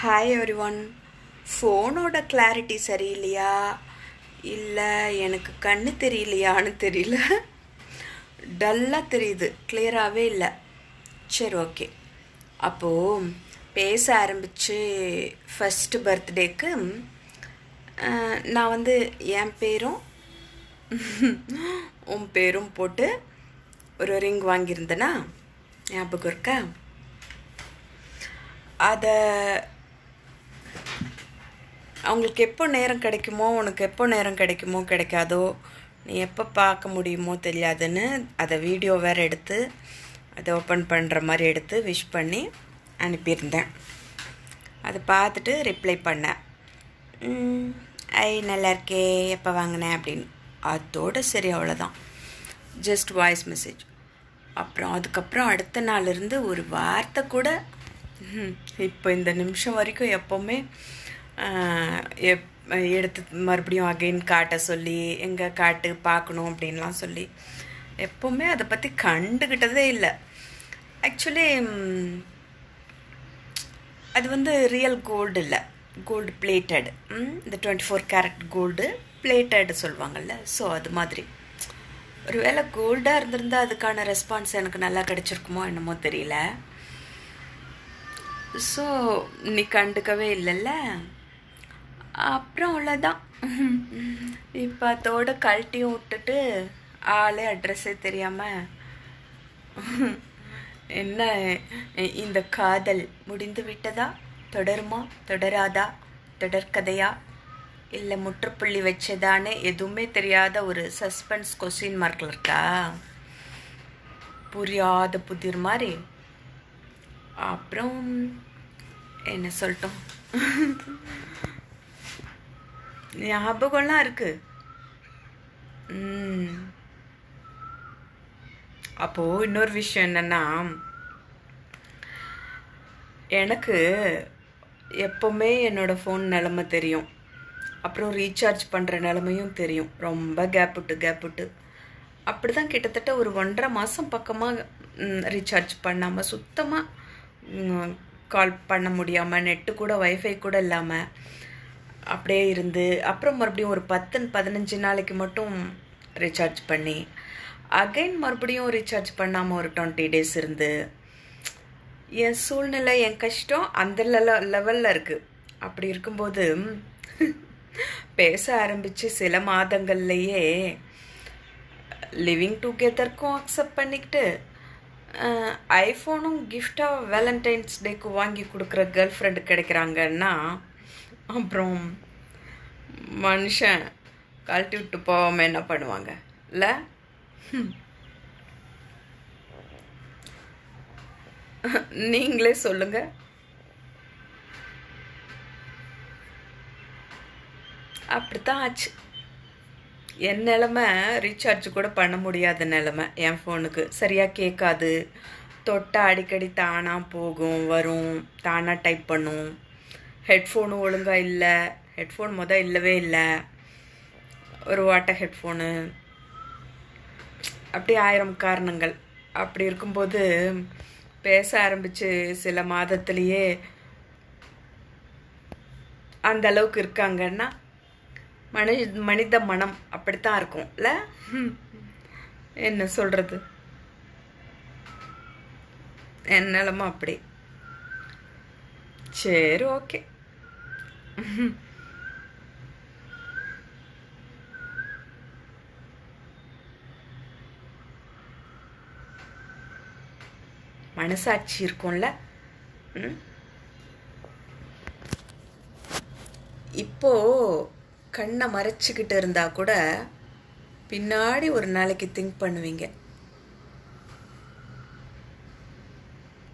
Hi everyone ஃபோனோட clarity சரியில்லையா? இல்லை எனக்கு கண்ணு தெரியலையான்னு தெரியல. டல்லாக தெரியுது. கிளியராகவே இல்லை. சரி ஓகே அப்போது பேச ஆரம்பித்து ஃபஸ்ட்டு பர்த்டேக்கு நான் வந்து என் பேரும் உன் பேரும் போட்டு ஒரு ரிங் வாங்கியிருந்தேனா? ஞாபகம் இருக்கா? அதை அவங்களுக்கு எப்போ நேரம் கிடைக்குமோ உனக்கு எப்போ நேரம் கிடைக்குமோ கிடைக்காதோ நீ எப்போ பார்க்க முடியுமோ தெரியாதுன்னு அதை வீடியோ வேறு எடுத்து அதை ஓப்பன் பண்ணுற மாதிரி எடுத்து விஷ் பண்ணி அனுப்பியிருந்தேன். அதை பார்த்துட்டு ரிப்ளை பண்ணேன் ஐ நல்லா இருக்கே எப்போ வாங்கினேன் அப்படின்னு. அதோட சரி அவ்வளோதான் ஜஸ்ட் வாய்ஸ் மெசேஜ் அப்புறம் அதுக்கப்புறம் அடுத்த நாள் இருந்து ஒரு வார்த்தை கூட இப்போ இந்த நிமிஷம் வரைக்கும் எப்போவுமே எப் எடுத்து மறுபடியும் அகைன் காட்ட சொல்லி எங்கே காட்டு பார்க்கணும் அப்படின்லாம் சொல்லி. எப்போவுமே அதை பற்றி கண்டுக்கிட்டதே இல்லை. ஆக்சுவலி அது வந்து ரியல் கோல்டு இல்லை. கோல்டு பிளேட்டட் இந்த twenty four carat gold plated சொல்லுவாங்கள்ல ஸோ அது மாதிரி. ஒரு வேளை கோல்டாக இருந்திருந்தா அதுக்கான ரெஸ்பான்ஸ் எனக்கு நல்லா கிடச்சிருக்குமோ என்னமோ தெரியல. ஸோ நீ கண்டுக்கவே இல்லைல்ல. அப்புறம் அவ்வளோதான் இப்போ அதோட கழட்டியும் விட்டுட்டு ஆளே அட்ரஸே தெரியாமல் என்ன இந்த காதல் முடிந்து விட்டதா? தொடருமா? தொடராதா? தொடர்கதையா? இல்லை முற்றுப்புள்ளி வச்சதானே எதுவுமே தெரியாத ஒரு சஸ்பென்ஸ் கொஸ்டின் மார்க்கில் இருக்கா? புரியாத புதிர் மாதிரி. அப்புறம் என்ன சொல்லட்டும்? ஞாபகம்லாம் இருக்கு. அப்போ அப்போது இன்னொரு விஷயம் என்னென்னா எனக்கு எப்போவுமே என்னோடய ஃபோன் நிலமை தெரியும். அப்புறம் ரீசார்ஜ் பண்ணுற நிலமையும் தெரியும். ரொம்ப கேப் விட்டு கேப் விட்டு. அப்படி தான் கிட்டத்தட்ட ஒரு ஒன்றரை மாதம் பக்கமாக ரீசார்ஜ் பண்ணாமல் சுத்தமாக கால் பண்ண முடியாமல் நெட்டு கூட ஒய்ஃபை கூட இல்லாமல் அப்படியே இருந்து அப்புறம் மறுபடியும் ஒரு பத்து பதினஞ்சு நாளைக்கு மட்டும் ரீசார்ஜ் பண்ணி அகைன் மறுபடியும் ரீசார்ஜ் பண்ணாமல் ஒரு டுவெண்ட்டி டேஸ் இருந்து என் சூழ்நிலை என் கஷ்டம் அந்த லெவலில் இருக்குது அப்படி இருக்கும்போது பேச ஆரம்பித்து சில மாதங்கள்லையே லிவிங் டுகெதருக்கும் அக்செப்ட் பண்ணிக்கிட்டு ஐஃபோனும் கிஃப்டாக வேலண்டைன்ஸ் டேக்கு வாங்கி கொடுக்குற கேர்ள் ஃப்ரெண்டு கிடைக்கிறாங்கன்னா அப்புறம் மனுஷன் கழட்டி விட்டு போகாமல் என்ன பண்ணுவாங்க? இல்லை? நீங்களே சொல்லுங்க. அப்படித்தான் ஆச்சு. என் நிலமை ரீசார்ஜ் கூட பண்ண முடியாத நிலமை என் ஃபோனுக்கு சரியாக கேட்காது. தொட்டா அடிக்கடி தானாக போகும் வரும். தானாக டைப் பண்ணும். ஹெட்ஃபோனும் ஒழுங்காக இல்லை. ஹெட்ஃபோன் மொதல் இல்லவே இல்லை. ஒரு வாட்டர் ஹெட்ஃபோனு அப்படி ஆயிரம் காரணங்கள். அப்படி இருக்கும்போது பேச ஆரம்பித்து சில மாதத்துலேயே அந்த அளவுக்கு இருக்காங்கன்னா மனி மனித மனம் அப்படித்தான் இருக்கும். இல்லை? என்ன சொல்கிறது என் நிலமும் அப்படி. சரி ஓகே. மனசாட்சி இருக்கும்ல? இப்போ கண்ணை மறைச்சிக்கிட்டு இருந்தா கூட பின்னாடி ஒரு நாளைக்கு திங்க் பண்ணுவீங்க.